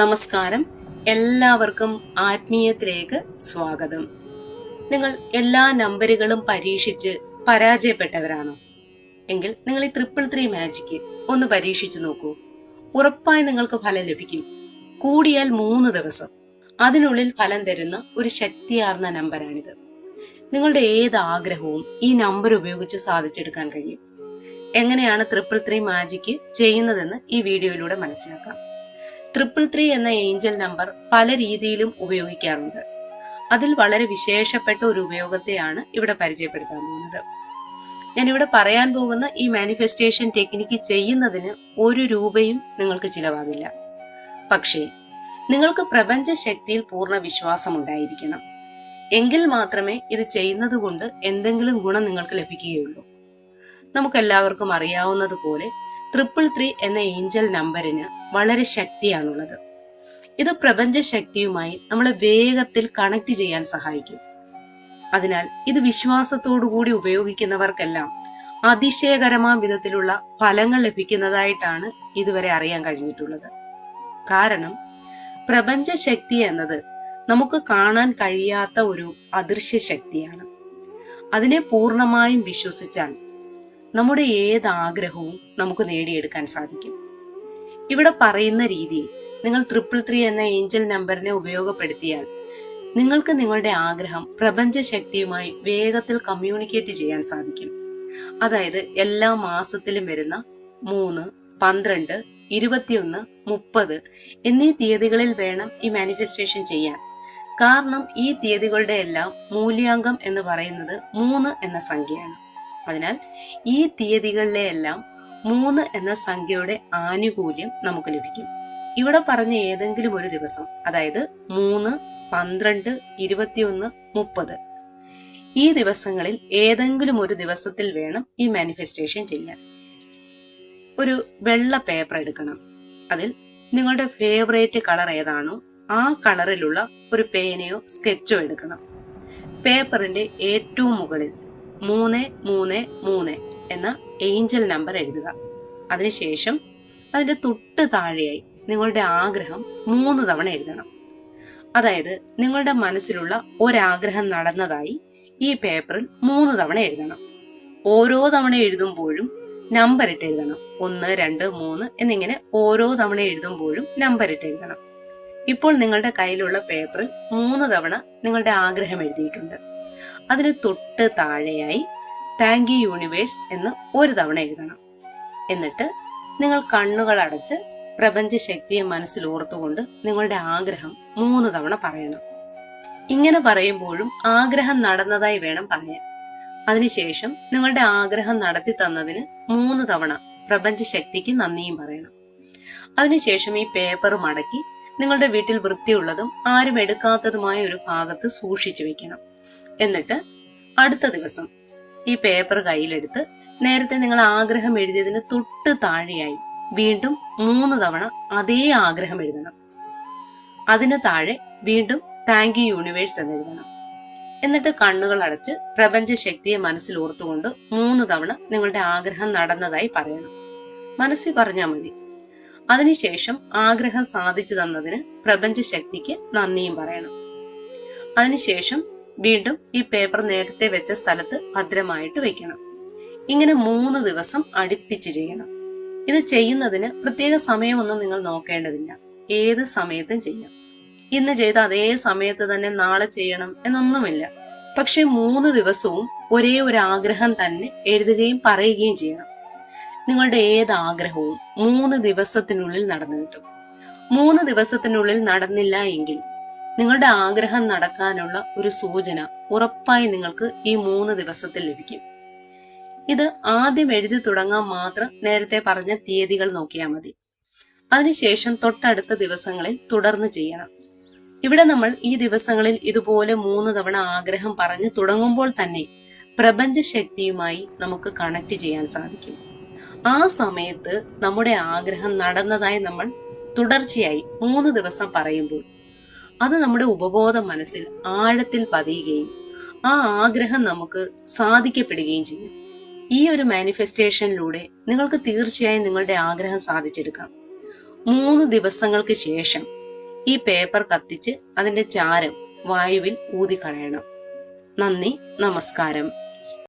നമസ്കാരം. എല്ലാവർക്കും ആത്മീയത്തിലേക്ക് സ്വാഗതം. നിങ്ങൾ എല്ലാ നമ്പറുകളും പരീക്ഷിച്ച് പരാജയപ്പെട്ടവരാണോ. എങ്കിൽ നിങ്ങൾ ഈ ട്രിപ്പിൾ ത്രീ മാജിക്ക് ഒന്ന് പരീക്ഷിച്ചു നോക്കൂ. ഉറപ്പായി നിങ്ങൾക്ക് ഫലം ലഭിക്കും. കൂടിയാൽ മൂന്ന് ദിവസം. അതിനുള്ളിൽ ഫലം തരുന്ന ഒരു ശക്തിയാർന്ന നമ്പറാണിത് നിങ്ങളുടെ ഏത് ആഗ്രഹവും ഈ നമ്പർ ഉപയോഗിച്ച് സാധിച്ചെടുക്കാൻ കഴിയും. എങ്ങനെയാണ് ട്രിപ്പിൾ ത്രീ മാജിക്ക് ചെയ്യുന്നതെന്ന് ഈ വീഡിയോയിലൂടെ മനസ്സിലാക്കാം. ട്രിപ്പിൾ ത്രീ എന്ന ഏഞ്ചൽ നമ്പർ പല രീതിയിലും ഉപയോഗിക്കാറുണ്ട്. അതിൽ വളരെ വിശേഷപ്പെട്ട ഒരു ഉപയോഗത്തെയാണ് ഇവിടെ പരിചയപ്പെടുത്താൻ പോകുന്നത്. ഞാൻ ഇവിടെ പറയാൻ പോകുന്ന ഈ മാനിഫെസ്റ്റേഷൻ ടെക്നിക്ക് ചെയ്യുന്നതിന് ഒരു രൂപയും നിങ്ങൾക്ക് ചിലവാകില്ല. പക്ഷേ നിങ്ങൾക്ക് പ്രപഞ്ച ശക്തിയിൽ പൂർണ വിശ്വാസം ഉണ്ടായിരിക്കണം. എങ്കിൽ മാത്രമേ ഇത് ചെയ്യുന്നത് കൊണ്ട് എന്തെങ്കിലും ഗുണം നിങ്ങൾക്ക് ലഭിക്കുകയുള്ളൂ. നമുക്കെല്ലാവർക്കും അറിയാവുന്നതുപോലെ ട്രിപ്പിൾ ത്രീ എന്ന ഏഞ്ചൽ നമ്പറിന് വളരെ ശക്തിയാണുള്ളത്. ഇത് പ്രപഞ്ച ശക്തിയുമായി നമ്മളെ വേഗത്തിൽ കണക്ട് ചെയ്യാൻ സഹായിക്കും. അതിനാൽ ഇത് വിശ്വാസത്തോടുകൂടി ഉപയോഗിക്കുന്നവർക്കെല്ലാം അതിശയകരമായ വിധത്തിലുള്ള ഫലങ്ങൾ ലഭിക്കുന്നതായിട്ടാണ് ഇതുവരെ അറിയാൻ കഴിഞ്ഞിട്ടുള്ളത്. കാരണം പ്രപഞ്ച ശക്തി എന്നത് നമുക്ക് കാണാൻ കഴിയാത്ത ഒരു അദൃശ്യ ശക്തിയാണ്. അതിനെ പൂർണമായും വിശ്വസിച്ചാൽ നമ്മുടെ ഏത് ആഗ്രഹവും നമുക്ക് നേടിയെടുക്കാൻ സാധിക്കും. ഇവിടെ പറയുന്ന രീതിയിൽ നിങ്ങൾ ട്രിപ്പിൾ ത്രീ എന്ന ഏഞ്ചൽ നമ്പറിനെ ഉപയോഗപ്പെടുത്തിയാൽ നിങ്ങൾക്ക് നിങ്ങളുടെ ആഗ്രഹം പ്രപഞ്ച ശക്തിയുമായി വേഗത്തിൽ കമ്മ്യൂണിക്കേറ്റ് ചെയ്യാൻ സാധിക്കും. അതായത് എല്ലാ മാസത്തിലും വരുന്ന മൂന്ന് പന്ത്രണ്ട് ഇരുപത്തിയൊന്ന് മുപ്പത് എന്നീ തീയതികളിൽ വേണം ഈ മാനിഫെസ്റ്റേഷൻ ചെയ്യാൻ. കാരണം ഈ തീയതികളുടെ എല്ലാം മൂല്യാങ്കം എന്ന് പറയുന്നത് മൂന്ന് എന്ന സംഖ്യയാണ്. അതിനാൽ ഈ തീയതികളിലെല്ലാം മൂന്ന് എന്ന സംഖ്യയുടെ ആനുകൂല്യം നമുക്ക് ലഭിക്കും. ഇവിടെ പറഞ്ഞ ഏതെങ്കിലും ഒരു ദിവസം അതായത് മൂന്ന് പന്ത്രണ്ട് ഇരുപത്തിയൊന്ന് മുപ്പത്. ഈ ദിവസങ്ങളിൽ ഏതെങ്കിലും ഒരു ദിവസത്തിൽ വേണം ഈ മാനിഫെസ്റ്റേഷൻ ചെയ്യാൻ. ഒരു വെള്ള പേപ്പർ എടുക്കണം. അതിൽ നിങ്ങളുടെ ഫേവറേറ്റ് കളർ ഏതാണോ ആ കളറിലുള്ള ഒരു പേനയോ സ്കെച്ചോ എടുക്കണം. പേപ്പറിന്റെ ഏറ്റവും മുകളിൽ മൂന്ന് മൂന്ന് മൂന്ന് എന്ന ഏഞ്ചൽ നമ്പർ എഴുതുക. അതിനുശേഷം അതിന്റെ തൊട്ട് താഴെയായി നിങ്ങളുടെ ആഗ്രഹം മൂന്ന് തവണ എഴുതണം. അതായത് നിങ്ങളുടെ മനസ്സിലുള്ള ഒരാഗ്രഹം നടന്നതായി ഈ പേപ്പറിൽ മൂന്ന് തവണ എഴുതണം. ഓരോ തവണ എഴുതുമ്പോഴും നമ്പർ ഇട്ട് എഴുതണം. ഒന്ന് രണ്ട് മൂന്ന് എന്നിങ്ങനെ ഓരോ തവണ എഴുതുമ്പോഴും നമ്പർ ഇട്ട് എഴുതണം. ഇപ്പോൾ നിങ്ങളുടെ കയ്യിലുള്ള പേപ്പറിൽ മൂന്ന് തവണ നിങ്ങളുടെ ആഗ്രഹം എഴുതിയിട്ടുണ്ട്. അതിന് തൊട്ട് താഴെയായി താങ്ക് യു യൂണിവേഴ്സ് എന്ന് ഒരു തവണ എഴുതണം. എന്നിട്ട് നിങ്ങൾ കണ്ണുകൾ അടച്ച് പ്രപഞ്ച ശക്തിയെ മനസ്സിൽ ഓർത്തുകൊണ്ട് നിങ്ങളുടെ ആഗ്രഹം മൂന്ന് തവണ പറയണം. ഇങ്ങനെ പറയുമ്പോഴും ആഗ്രഹം നടന്നതായി വേണം പറയാൻ. അതിനുശേഷം നിങ്ങളുടെ ആഗ്രഹം നടത്തി തന്നതിന് മൂന്ന് തവണ പ്രപഞ്ച ശക്തിക്ക് നന്ദിയും പറയണം. അതിനുശേഷം ഈ പേപ്പർ മടക്കി നിങ്ങളുടെ വീട്ടിൽ വൃത്തിയുള്ളതും ആരും എടുക്കാത്തതുമായ ഒരു ഭാഗത്ത് സൂക്ഷിച്ചു വെക്കണം. എന്നിട്ട് അടുത്ത ദിവസം ഈ പേപ്പർ കയ്യിലെടുത്ത് നേരത്തെ നിങ്ങൾ ആഗ്രഹം എഴുതിയതിന് തൊട്ട് താഴെയായി വീണ്ടും മൂന്ന് തവണ അതേ ആഗ്രഹം എഴുതണം. അതിന് താഴെ വീണ്ടും താങ്ക് യു യൂണിവേഴ്സ് എന്ന് എഴുതണം. എന്നിട്ട് കണ്ണുകൾ അടച്ച് പ്രപഞ്ച ശക്തിയെ മനസ്സിൽ ഓർത്തുകൊണ്ട് മൂന്ന് തവണ നിങ്ങളുടെ ആഗ്രഹം നടന്നതായി പറയണം. മനസ്സിൽ പറഞ്ഞാൽ മതി. അതിനുശേഷം ആഗ്രഹം സാധിച്ചു തന്നതിന് പ്രപഞ്ച ശക്തിക്ക് നന്ദിയും പറയണം. അതിനുശേഷം വീണ്ടും ഈ പേപ്പർ നേരത്തെ വെച്ച സ്ഥലത്ത് ഭദ്രമായിട്ട് വെക്കണം. ഇങ്ങനെ മൂന്ന് ദിവസം അടുപ്പിച്ച് ചെയ്യണം. ഇത് ചെയ്യുന്നതിന് പ്രത്യേക സമയമൊന്നും നിങ്ങൾ നോക്കേണ്ടതില്ല. ഏത് സമയത്തും ചെയ്യാം. ഇന്ന് ചെയ്ത അതേ സമയത്ത് തന്നെ നാളെ ചെയ്യണം എന്നൊന്നുമില്ല. പക്ഷെ മൂന്ന് ദിവസവും ഒരേ ഒരു ആഗ്രഹം തന്നെ എഴുതുകയും പറയുകയും ചെയ്യണം. നിങ്ങളുടെ ഏത് ആഗ്രഹവും മൂന്ന് ദിവസത്തിനുള്ളിൽ നടന്നു കിട്ടും. മൂന്ന് ദിവസത്തിനുള്ളിൽ നടന്നില്ല എങ്കിൽ നിങ്ങളുടെ ആഗ്രഹം നടക്കാനുള്ള ഒരു സൂചന ഉറപ്പായി നിങ്ങൾക്ക് ഈ മൂന്ന് ദിവസത്തിൽ ലഭിക്കും. ഇത് ആദ്യം എഴുതി തുടങ്ങാൻ മാത്രം നേരത്തെ പറഞ്ഞ തീയതികൾ നോക്കിയാൽ മതി. അതിനുശേഷം തൊട്ടടുത്ത ദിവസങ്ങളിൽ തുടർന്ന് ചെയ്യണം. ഇവിടെ നമ്മൾ ഈ ദിവസങ്ങളിൽ ഇതുപോലെ മൂന്ന് തവണ ആഗ്രഹം പറഞ്ഞ് തുടങ്ങുമ്പോൾ തന്നെ പ്രപഞ്ച ശക്തിയുമായി നമുക്ക് കണക്ട് ചെയ്യാൻ സാധിക്കും. ആ സമയത്ത് നമ്മുടെ ആഗ്രഹം നടന്നതായി നമ്മൾ തുടർച്ചയായി മൂന്ന് ദിവസം പറയുമ്പോൾ അത് നമ്മുടെ ഉപബോധ മനസ്സിൽ ആഴത്തിൽ പതിയുകയും ആ ആഗ്രഹം നമുക്ക് സാധിക്കപ്പെടുകയും ചെയ്യും. ഈ ഒരു മാനിഫെസ്റ്റേഷനിലൂടെ നിങ്ങൾക്ക് തീർച്ചയായും നിങ്ങളുടെ ആഗ്രഹം സാധിച്ചെടുക്കാം. മൂന്ന് ദിവസങ്ങൾക്ക് ശേഷം ഈ പേപ്പർ കത്തിച്ച് അതിന്റെ ചാരം വായുവിൽ ഊതിക്കളയണം. നന്ദി നമസ്കാരം.